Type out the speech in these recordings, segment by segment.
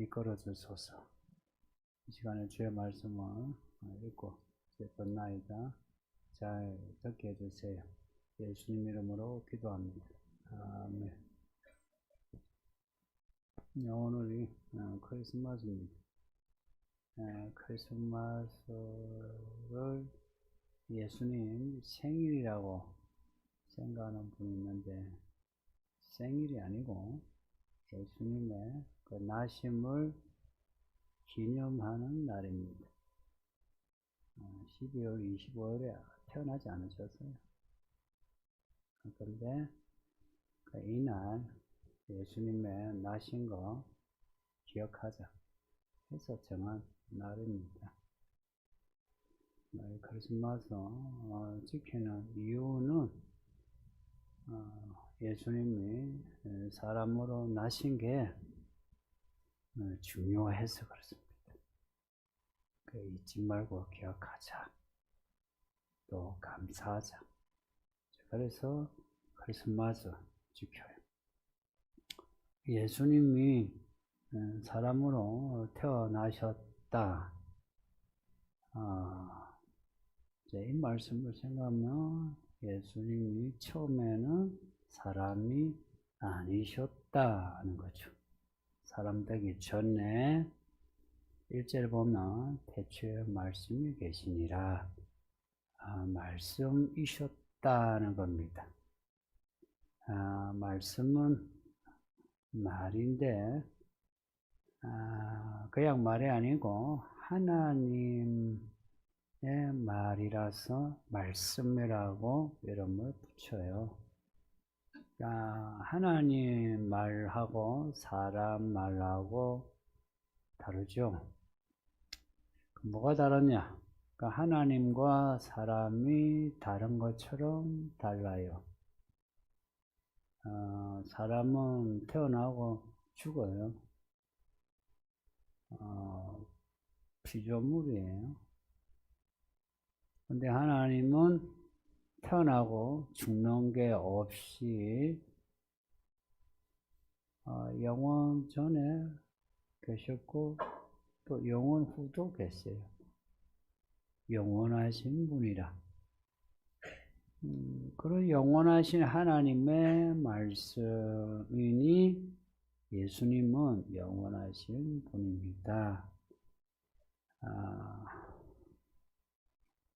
이끌어 주소서. 이 시간에 주의 말씀을 어, 읽고 듣나이다. 잘 듣게 해주세요. 예수님 이름으로 기도합니다. 아멘. 네, 오늘이 어, 크리스마스입니다. 에, 크리스마스를 예수님 생일이라고 생각하는 분이 있는데 생일이 아니고 예수님의 그 나심을 기념하는 날입니다. 어, 12월 25일에 태어나지 않으셨어요. 그런데 그 이날 예수님의 나신 거 기억하자 해서 정한 날입니다. 어, 크리스마스 어, 지키는 이유는 어, 예수님이 에, 사람으로 나신 게 어, 중요해서 그렇습니다. 그 잊지 말고 기억하자. 또 감사하자. 그래서 크리스마스 지켜요. 예수님이 에, 사람으로 태어나셨다. 아, 이제 이 말씀을 생각하면 예수님이 처음에는 사람이 아니셨다는 거죠. 사람 되기 전에 일절 보면 태초에 말씀이 계시니라 아, 말씀이셨다는 겁니다. 아, 말씀은 말인데 아, 그냥 말이 아니고 하나님의 말이라서 말씀이라고 이름을 붙여요. 아, 하나님 말하고 사람 말하고 다르죠. 그 뭐가 다르냐? 그러니까 하나님과 사람이 다른 것처럼 달라요. 어, 사람은 태어나고 죽어요. 어, 피조물이에요. 근데 하나님은 태어나고 죽는 게 없이 어, 영원 전에 계셨고 또 영원 후도 계세요. 영원하신 분이라. 음, 그런 영원하신 하나님의 말씀이니 예수님은 영원하신 분입니다. 아,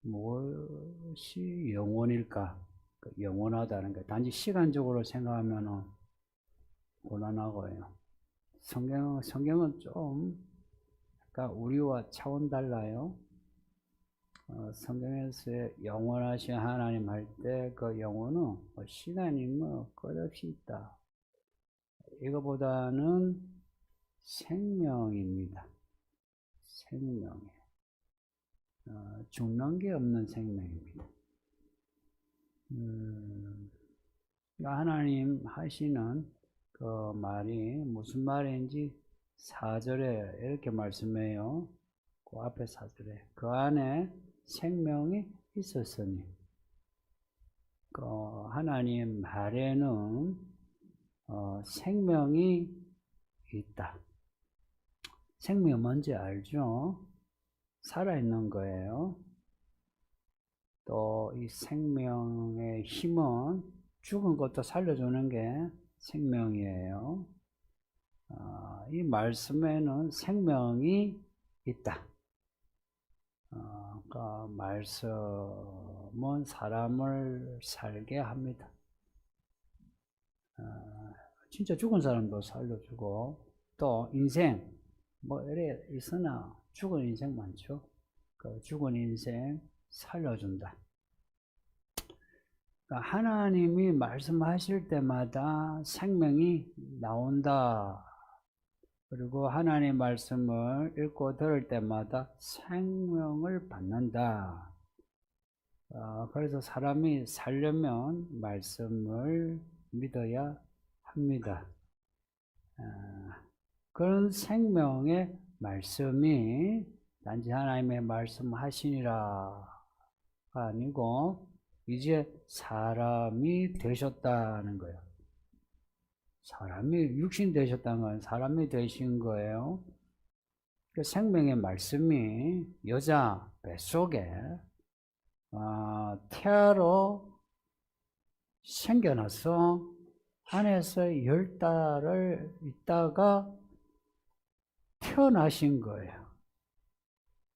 무엇이 영원일까? 그 영원하다는 게 단지 시간적으로 생각하면 곤란하고요. 성경, 성경은 좀 약간 우리와 차원 달라요. 어, 성경에서 영원하신 하나님 할 때 그 영혼은 뭐 시간이 뭐 끝없이 있다. 이거보다는 생명입니다. 생명. 어, 죽는 게 없는 생명입니다. 음, 하나님 하시는 그 말이 무슨 말인지 4절에 이렇게 말씀해요. 그 앞에 4절에. 그 안에 생명이 있었으니. 그 하나님 말에는 어, 생명이 있다. 생명이 뭔지 알죠? 살아있는 거예요. 또 이 생명의 힘은 죽은 것도 살려주는 게 생명이에요. 어, 이 말씀에는 생명이 있다. 어, 그러니까 말씀은 사람을 살게 합니다. 어, 진짜 죽은 사람도 살려주고 또 인생 뭐 이래 있으나 죽은 인생 많죠. 그 죽은 인생 살려준다. 그러니까 하나님이 말씀하실 때마다 생명이 나온다. 그리고 하나님 말씀을 읽고 들을 때마다 생명을 받는다. 어, 그래서 사람이 살려면 말씀을 믿어야 합니다. 어, 그런 생명의 말씀이 단지 하나님의 말씀하시니라 아니고 이제 사람이 되셨다는 거예요. 사람이 육신 되셨다는 건 사람이 되신 거예요. 그 생명의 말씀이 여자 뱃속에 어, 태아로 생겨나서 안에서 열 달을 있다가 태어나신 거예요.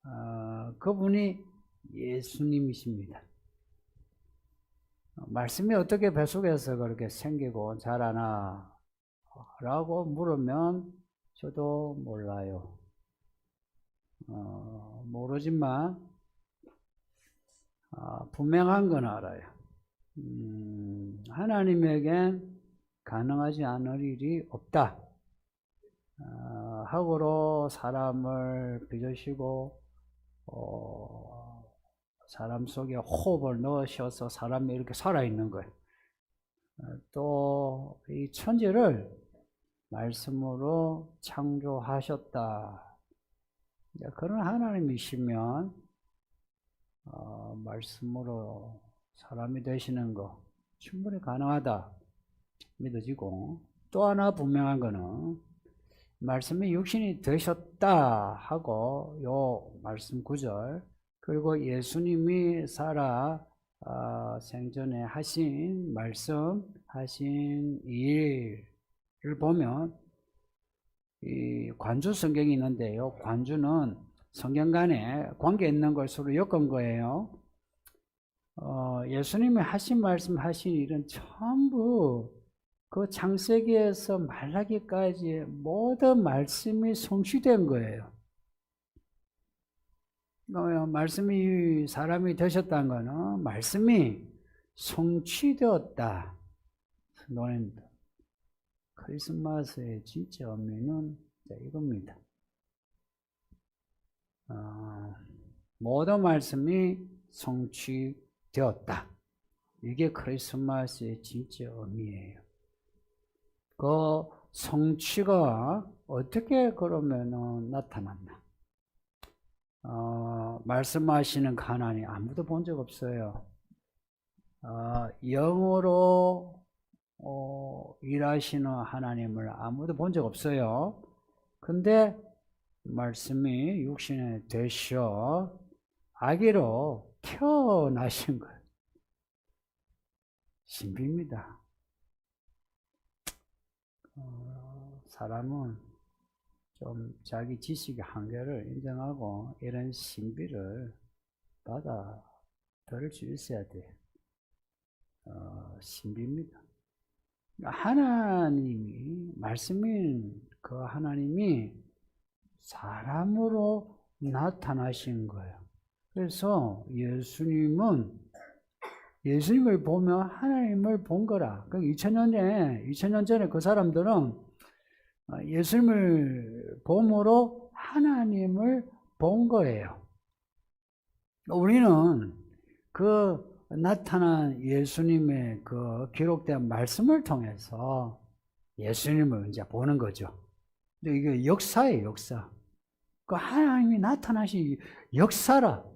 어, 그분이 예수님이십니다. 어, 말씀이 어떻게 뱃속에서 그렇게 생기고 자라나? 라고 물으면 저도 몰라요. 어, 모르지만, 아, 분명한 건 알아요. 음, 하나님에겐 가능하지 않을 일이 없다. 어, 학으로 사람을 빚으시고, 어, 사람 속에 호흡을 넣으셔서 사람이 이렇게 살아있는 거예요. 또 이 천지를 말씀으로 창조하셨다. 그런 하나님이시면 어, 말씀으로 사람이 되시는 거 충분히 가능하다 믿어지고 또 하나 분명한 거는 말씀이 육신이 되셨다 하고 요 말씀 구절 그리고 예수님이 살아 아, 생전에 하신 말씀 하신 일을 보면 이 관주 성경이 있는데요. 관주는 성경 간에 관계 있는 걸 서로 엮은 거예요. 어, 예수님이 하신 말씀 하신 일은 전부 그 창세기에서 말라기까지 모든 말씀이 성취된 거예요. 어, 말씀이 사람이 되셨다는 거는 말씀이 성취되었다. 노래입니다. 크리스마스의 진짜 의미는 이겁니다. 어, 모든 말씀이 성취되었다. 이게 크리스마스의 진짜 의미예요. 그 성취가 어떻게 그러면 나타났나? 어, 말씀하시는 하나님 아무도 본 적 없어요. 어, 영으로 어, 일하시는 하나님을 아무도 본 적 없어요. 근데 말씀이 육신에 되셔 아기로 태어나신 거예요. 신비입니다. 어, 사람은 좀 자기 지식의 한계를 인정하고 이런 신비를 받아들일 수 있어야 돼요. 어, 신비입니다. 하나님이, 말씀인 그 하나님이 사람으로 나타나신 거예요. 그래서 예수님은 예수님을 보면 하나님을 본 거라. 그 2000년 전에, 2000년 전에 그 사람들은 예수님을 봄으로 하나님을 본 거예요. 우리는 그 나타난 예수님의 그 기록된 말씀을 통해서 예수님을 이제 보는 거죠. 근데 이게 역사예요, 역사. 그 하나님이 나타나신 역사라.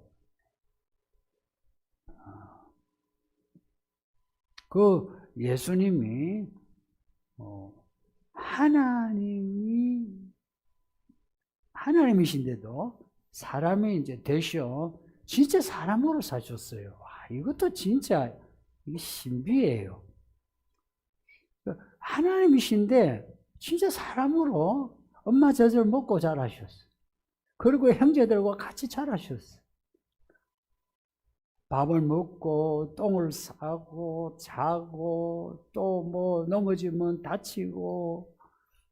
그 예수님이 어, 하나님이 하나님이신데도 사람이 이제 되셔 진짜 사람으로 사셨어요. 와, 이것도 진짜 신비예요. 하나님이신데 진짜 사람으로 엄마 젖을 먹고 자라셨어. 그리고 형제들과 같이 자라셨어. 밥을 먹고 똥을 싸고 자고 또 뭐 넘어지면 다치고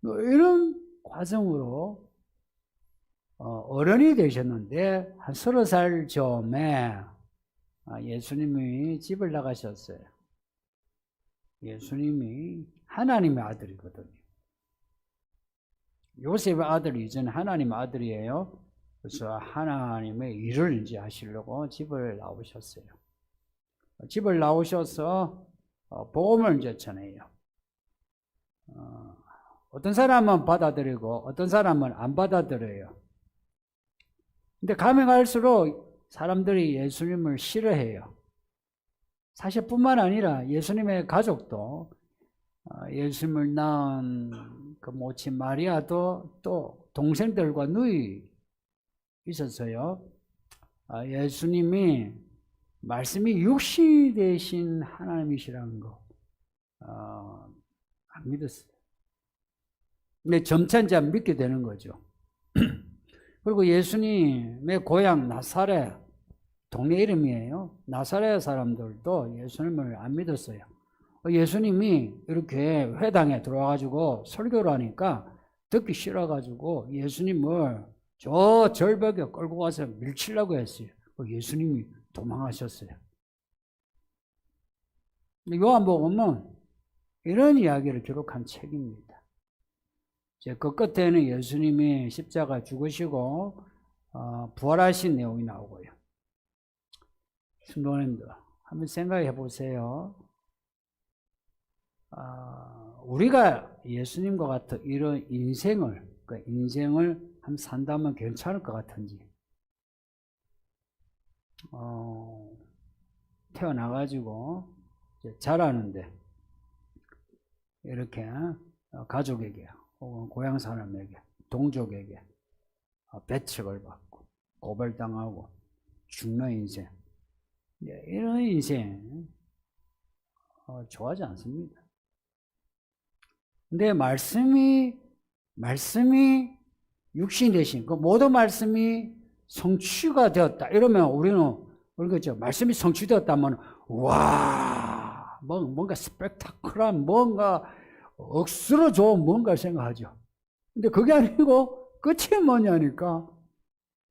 뭐 이런 과정으로 어, 어른이 되셨는데 한 서너 살 쯤에 아, 예수님이 집을 나가셨어요. 예수님이 하나님의 아들이거든요. 요셉의 아들이 이제는 하나님의 아들이에요. 그래서 하나님의 일을 이제 하시려고 집을 나오셨어요. 집을 나오셔서 어, 복음을 이제 전해요. 어, 어떤 사람은 받아들이고 어떤 사람은 안 받아들여요. 근데 가면 갈수록 사람들이 예수님을 싫어해요. 사실 뿐만 아니라 예수님의 가족도 어, 예수님을 낳은 그 모친 마리아도 또 동생들과 누이 있었어요. 아, 예수님이 말씀이 육신이 되신 하나님이시라는 거, 어, 안 믿었어요. 근데 이제 믿게 되는 거죠. 그리고 예수님의 고향 나사렛, 동네 이름이에요. 나사렛 사람들도 예수님을 안 믿었어요. 예수님이 이렇게 회당에 들어와가지고 설교를 하니까 듣기 싫어가지고 예수님을 저 절벽에 끌고 가서 밀치려고 했어요. 예수님이 도망하셨어요. 요한복음은 이런 이야기를 기록한 책입니다. 이제 그 끝에는 예수님이 십자가 죽으시고 어, 부활하신 내용이 나오고요. 신도님들 한번 생각해 보세요. 아, 우리가 예수님과 같은 이런 인생을 그 인생을 한 산다면 괜찮을 것 같은지 어, 태어나가지고 자라는데 이렇게 어, 가족에게 혹은 고향 사람에게 동족에게 어, 배척을 받고 고발당하고 죽는 인생 예, 이런 인생 어, 좋아하지 않습니다. 근데 말씀이 말씀이 육신 대신 그 모든 말씀이 성취가 되었다. 이러면 우리는 그렇죠. 말씀이 성취되었다면 와, 뭐, 뭔가 스펙타클한 뭔가 억수로 좋은 뭔가 생각하죠. 근데 그게 아니고 끝이 뭐냐니까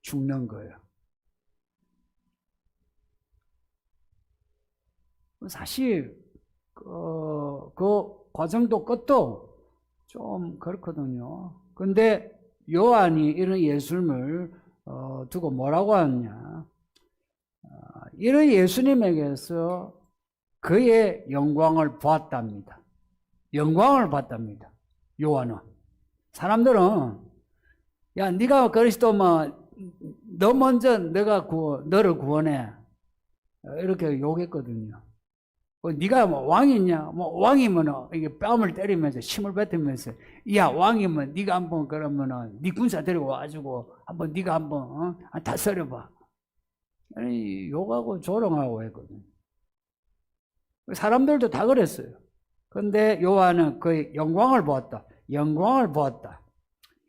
죽는 거예요. 사실 그, 그 과정도 끝도 좀 그렇거든요. 근데 요한이 이런 예수님을 어, 두고 뭐라고 하느냐. 어, 이런 예수님에게서 그의 영광을 보았답니다. 영광을 봤답니다. 요한은. 사람들은 야 네가 그리스도면 너 먼저 내가 구워, 너를 구원해. 이렇게 욕했거든요. 뭐 네가 뭐 왕이냐? 뭐 왕이면 이게 뺨을 때리면서 침을 뱉으면서 야 왕이면 네가 한번 그러면은 네 군사 데리고 와가지고 한번 네가 한번 어? 다스려봐. 아니 욕하고 조롱하고 했거든. 사람들도 다 그랬어요. 근데 요한은 그 영광을 보았다. 영광을 보았다.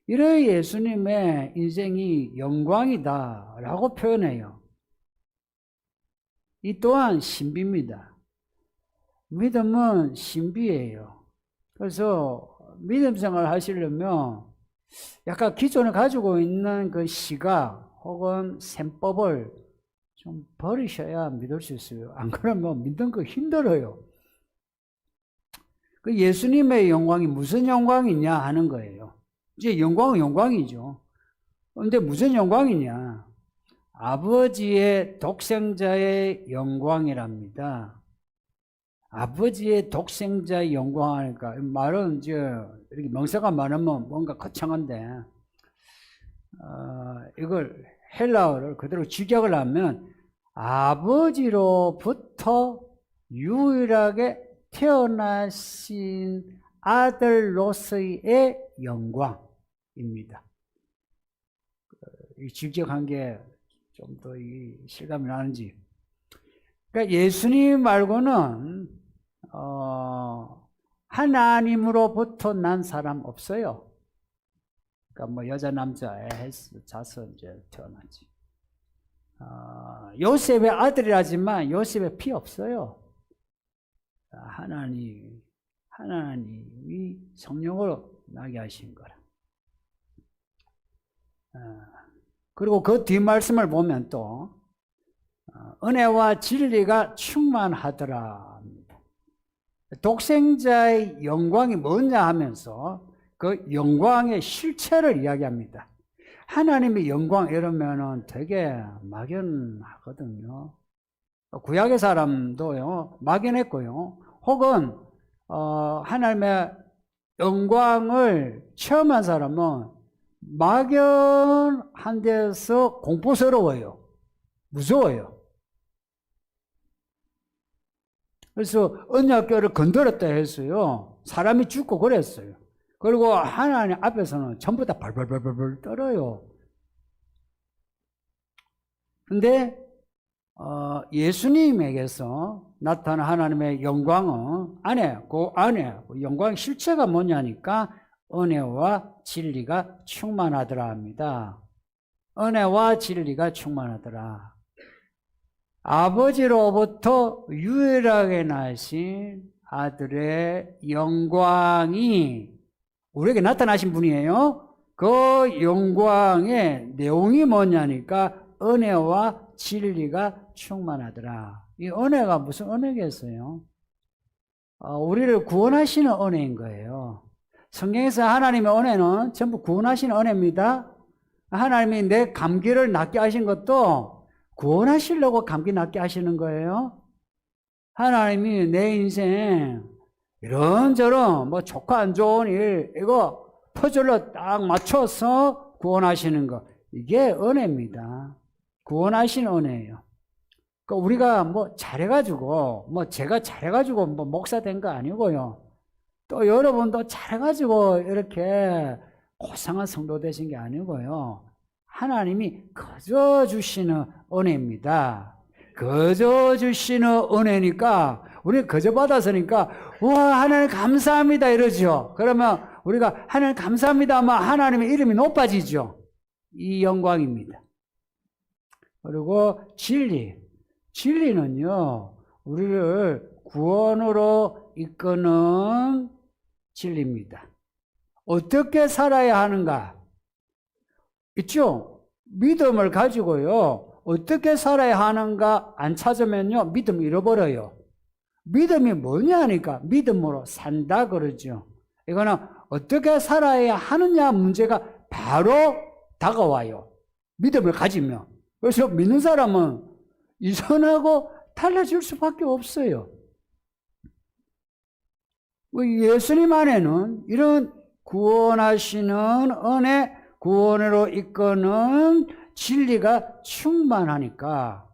이런 예수님의 인생이 영광이다라고 표현해요. 이 또한 신비입니다. 믿음은 신비예요. 그래서 믿음 생활 하시려면 약간 기존에 가지고 있는 그 시각 혹은 셈법을 좀 버리셔야 믿을 수 있어요. 안 그러면 믿는 거 힘들어요. 그 예수님의 영광이 무슨 영광이냐 하는 거예요. 이제 영광은 영광이죠. 근데 무슨 영광이냐? 아버지의 독생자의 영광이랍니다. 아버지의 독생자의 영광하니까 말은 이제 이렇게 명사가 많으면 뭔가 거창한데 어, 이걸 헬라어를 그대로 직역을 하면 아버지로부터 유일하게 태어나신 아들로서의 영광입니다. 이 직역한 게 좀더이 실감이 나는지. 그러니까 예수님 말고는 어, 하나님으로부터 난 사람 없어요. 그러니까 뭐 여자 남자 에스 자서 이제 태어나지. 어, 요셉의 아들이라지만 요셉의 피 없어요. 하나님 하나님이 성령으로 나게 하신 거라. 어, 그리고 그 뒷말씀을 보면 또 어, 은혜와 진리가 충만하더라. 독생자의 영광이 뭐냐 하면서 그 영광의 실체를 이야기합니다. 하나님의 영광 이러면은 되게 막연하거든요. 구약의 사람도요, 막연했고요. 혹은, 어, 하나님의 영광을 체험한 사람은 막연한 데서 공포스러워요. 무서워요. 그래서 언약교를 건드렸다 했어요. 사람이 죽고 그랬어요. 그리고 하나님 앞에서는 전부 다 벌벌벌벌 떨어요. 근데 어, 예수님에게서 나타난 하나님의 영광은 안에 그 안에 그 영광 실체가 뭐냐니까 은혜와 진리가 충만하더라 합니다. 은혜와 진리가 충만하더라. 아버지로부터 유일하게 나신 아들의 영광이 우리에게 나타나신 분이에요. 그 영광의 내용이 뭐냐니까 은혜와 진리가 충만하더라. 이 은혜가 무슨 은혜겠어요? 어, 우리를 구원하시는 은혜인 거예요. 성경에서 하나님의 은혜는 전부 구원하시는 은혜입니다. 하나님이 내 감기를 낫게 하신 것도 구원하시려고 감기 낫게 하시는 거예요. 하나님이 내 인생 이런저런 뭐 좋고 안 좋은 일 이거 퍼즐로 딱 맞춰서 구원하시는 거 이게 은혜입니다. 구원하신 은혜예요. 그 우리가 뭐 잘해가지고 뭐 제가 잘해가지고 뭐 목사 된 거 아니고요. 또 여러분도 잘해가지고 이렇게 고상한 성도 되신 게 아니고요. 하나님이 거저 주시는 은혜입니다. 거저 주시는 은혜니까 우리 거저 받아서니까 와 하나님 감사합니다 이러죠. 그러면 우리가 하나님 감사합니다 하면 하나님의 이름이 높아지죠. 이 영광입니다. 그리고 진리. 진리는요, 우리를 구원으로 이끄는 진리입니다. 어떻게 살아야 하는가? 있죠? 믿음을 가지고요, 어떻게 살아야 하는가 안 찾으면요, 믿음 잃어버려요. 믿음이 뭐냐니까, 믿음으로 산다 그러죠. 이거는 어떻게 살아야 하느냐 문제가 바로 다가와요. 믿음을 가지면. 그래서 믿는 사람은 이선하고 달라질 수밖에 없어요. 뭐 예수님 안에는 이런 구원하시는 은혜, 구원으로 이끄는 진리가 충만하니까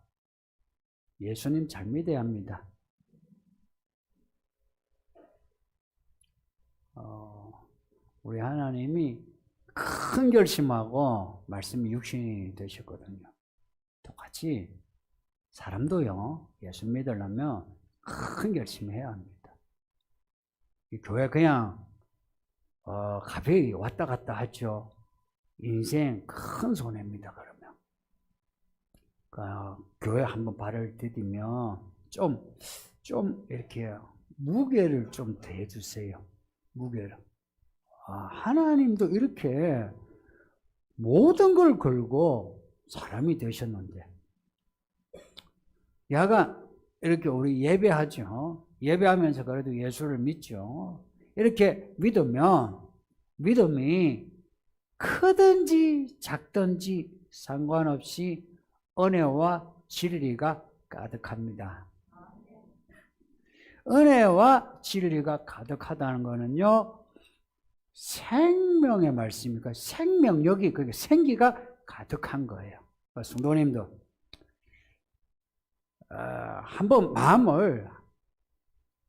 예수님 잘 믿어야 합니다. 어, 우리 하나님이 큰 결심하고 말씀이 육신이 되셨거든요. 똑같이 사람도요, 예수 믿으려면 큰 결심해야 합니다. 이 교회 그냥, 어, 가벼이 왔다 갔다 하죠. 인생 큰 손해입니다, 그러면. 그, 교회 한번 발을 디디면 좀, 좀 이렇게 무게를 좀 대주세요. 무게를. 아, 하나님도 이렇게 모든 걸 걸고 사람이 되셨는데, 야간 이렇게 우리 예배하죠. 예배하면서 그래도 예수를 믿죠. 이렇게 믿으면 믿음이 크든지 작든지 상관없이 은혜와 진리가 가득합니다. 은혜와 진리가 가득하다는 것은요, 생명의 말씀이니까 생명력이, 그게 생기가 가득한 거예요. 성도님도 어, 한번 마음을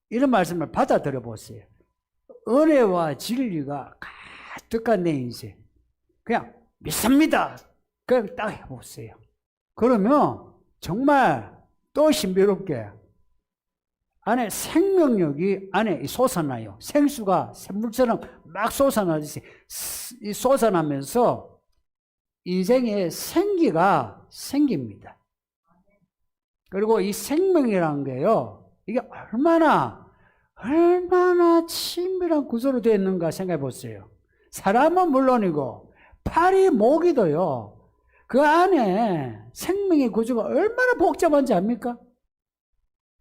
이런 말씀을 받아들여 보세요. 은혜와 진리가 가득한 내 인생. 그냥 믿습니다. 그냥 딱 해보세요. 그러면 정말 또 신비롭게 안에 생명력이 안에 솟아나요. 생수가 샘물처럼 막 솟아나듯이 솟아나면서 인생의 생기가 생깁니다. 그리고 이 생명이라는 게요, 이게 얼마나, 얼마나 친밀한 구조로 되어 있는가 생각해 보세요. 사람은 물론이고, 팔이, 목이도요, 그 안에 생명의 구조가 얼마나 복잡한지 압니까?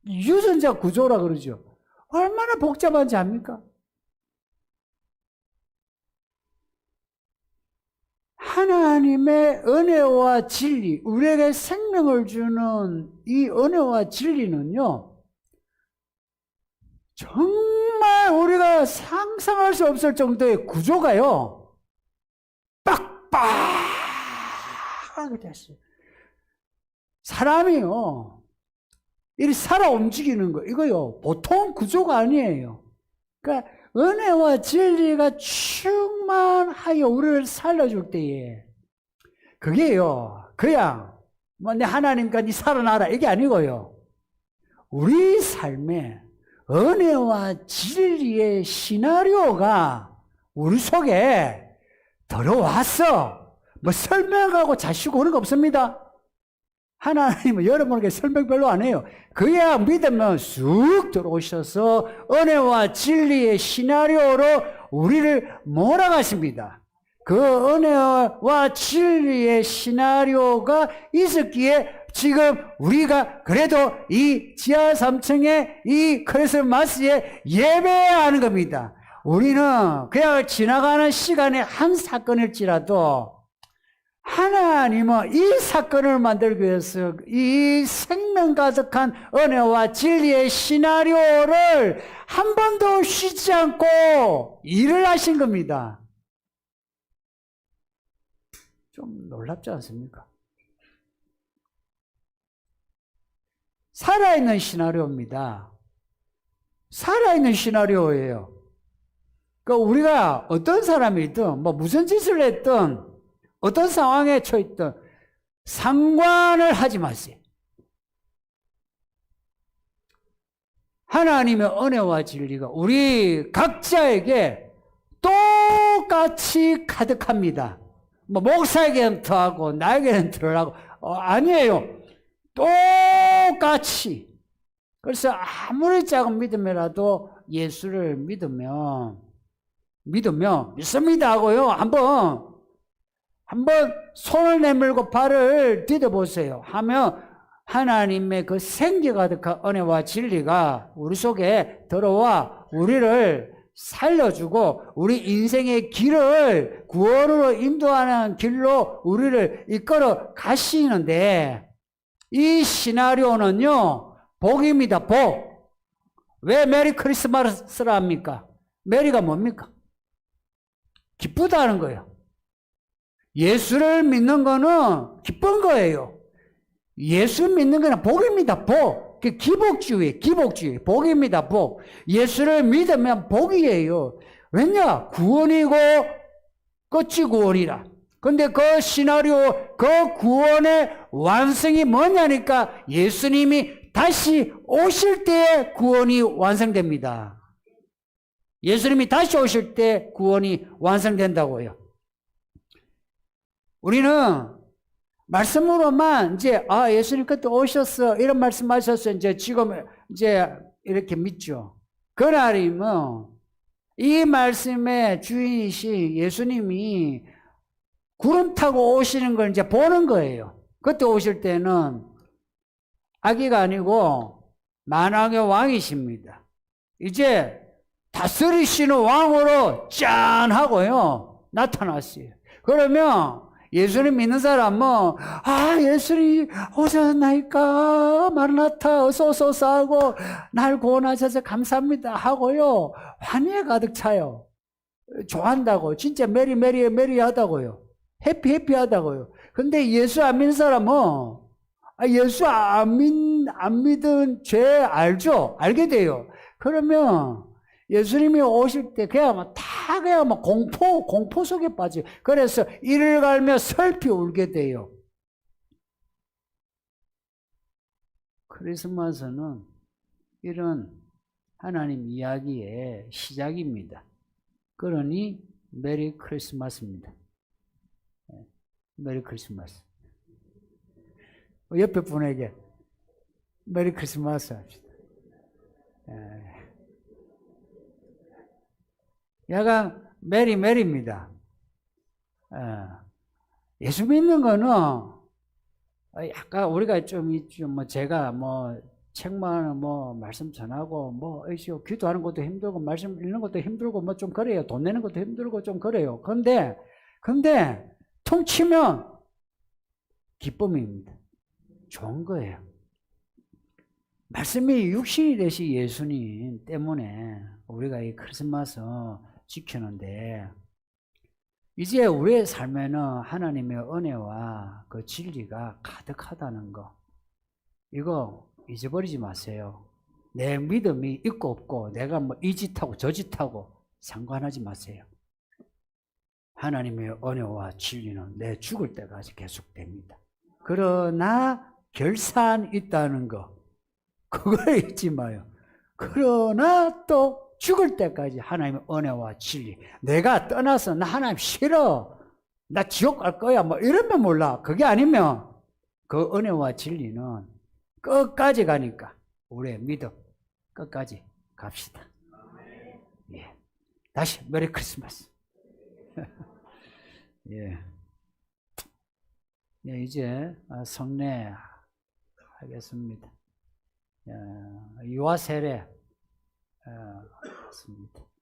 유전자 구조라 그러죠. 얼마나 복잡한지 압니까? 하나님의 은혜와 진리, 우리에게 생명을 주는 이 은혜와 진리는요, 정말 우리가 상상할 수 없을 정도의 구조가요, 빡빡하게 됐어요. 사람이요, 이 살아 움직이는 거, 이거요, 보통 구조가 아니에요. 그러니까 은혜와 진리가 충만하여 우리를 살려줄 때에 그게요. 그냥 뭐 내 하나님과 니 살아나라. 이게 아니고요. 우리 삶에 은혜와 진리의 시나리오가 우리 속에 들어왔어 뭐 설명하고 자시고 그런 거 없습니다 하나님은 여러분에게 설명 별로 안 해요. 그야 믿으면 쑥 들어오셔서 은혜와 진리의 시나리오로 우리를 몰아가십니다. 그 은혜와 진리의 시나리오가 있었기에 지금 우리가 그래도 이 지하 3층에 이 크리스마스에 예배하는 겁니다. 우리는 그냥 지나가는 시간에 한 사건일지라도 하나님은 이 사건을 만들기 위해서 이 생명 가득한 은혜와 진리의 시나리오를 한 번도 쉬지 않고 일을 하신 겁니다. 좀 놀랍지 않습니까? 살아있는 시나리오입니다. 살아있는 시나리오예요. 그러니까 우리가 어떤 사람이든 뭐 무슨 짓을 했든 어떤 상황에 처했든 상관을 하지 마세요. 하나님의 은혜와 진리가 우리 각자에게 똑같이 가득합니다. 뭐 목사에게는 더하고 나에게는 덜하고 어, 아니에요. 똑같이. 그래서 아무리 작은 믿음이라도 예수를 믿으면 믿으면 믿습니다 하고요. 한번 한번 손을 내밀고 발을 디뎌 보세요. 하면 하나님의 그 생기 가득한 은혜와 진리가 우리 속에 들어와 우리를 살려주고 우리 인생의 길을 구원으로 인도하는 길로 우리를 이끌어 가시는데 이 시나리오는요 복입니다 복. 왜 메리 크리스마스를 합니까? 메리가 뭡니까? 기쁘다는 거예요. 예수를 믿는 거는 기쁜 거예요. 예수 믿는 거는 복입니다. 복. 그 기복주의, 기복주의, 복입니다. 복. 예수를 믿으면 복이에요. 왜냐? 구원이고 끝이 구원이라. 근데 그 시나리오, 그 구원의 완성이 뭐냐니까 예수님이 다시 오실 때 구원이 완성됩니다. 예수님이 다시 오실 때 구원이 완성된다고요. 우리는 말씀으로만 이제 아 예수님 그때 오셨어 이런 말씀하셨어 이제 지금 이제 이렇게 믿죠. 그날이면 이 말씀의 주인이신 예수님이 구름 타고 오시는 걸 이제 보는 거예요. 그때 오실 때는 아기가 아니고 만왕의 왕이십니다. 이제 다스리시는 왕으로 짠 하고요. 나타났어요. 그러면 예수님 믿는 사람은 아 예수님 오셨나이까? 마르나타 어서 어서 어서 하고 날 구원하셔서 감사합니다. 하고요. 환희에 가득 차요. 좋아한다고 진짜 메리 메리 메리 하다고요. 해피 해피 하다고요. 근데 예수 안 믿는 사람은 아, 예수 안, 믿, 안 믿은 죄 알죠? 알게 돼요. 그러면 예수님이 오실 때뭐다막 공포, 공포 속에 빠져요. 그래서 이를 갈며 슬피 울게 돼요. 크리스마스는 이런 하나님 이야기의 시작입니다. 그러니 메리 크리스마스입니다. 네, 메리 크리스마스. 옆에 분에게 메리 크리스마스 합시다. 네. 얘가 메리 메리입니다. 예수 믿는 거는 약간 우리가 좀 있죠. 뭐 제가 뭐 책만 뭐 말씀 전하고 뭐 기도하는 것도 힘들고 말씀 읽는 것도 힘들고 뭐 좀 그래요. 돈 내는 것도 힘들고 좀 그래요. 근데 근데 통치면 기쁨입니다. 좋은 거예요. 말씀이 육신이 되시 예수님 때문에 우리가 이 크리스마스 지키는데 이제 우리의 삶에는 하나님의 은혜와 그 진리가 가득하다는 거 이거 잊어버리지 마세요. 내 믿음이 있고 없고 내가 뭐 이 짓하고 저 짓하고 상관하지 마세요. 하나님의 은혜와 진리는 내 죽을 때까지 계속됩니다. 그러나 결산 있다는 거 그걸 잊지 마요. 그러나 또 죽을 때까지 하나님의 은혜와 진리 내가 떠나서 나 하나님 싫어 나 지옥 갈 거야 뭐 이러면 몰라 그게 아니면 그 은혜와 진리는 끝까지 가니까 우리의 믿음 끝까지 갑시다. 예. 다시 메리 크리스마스. 예. 예, 이제 아, 성례 하겠습니다. 예, 유아 세례 어, 하겠습니다.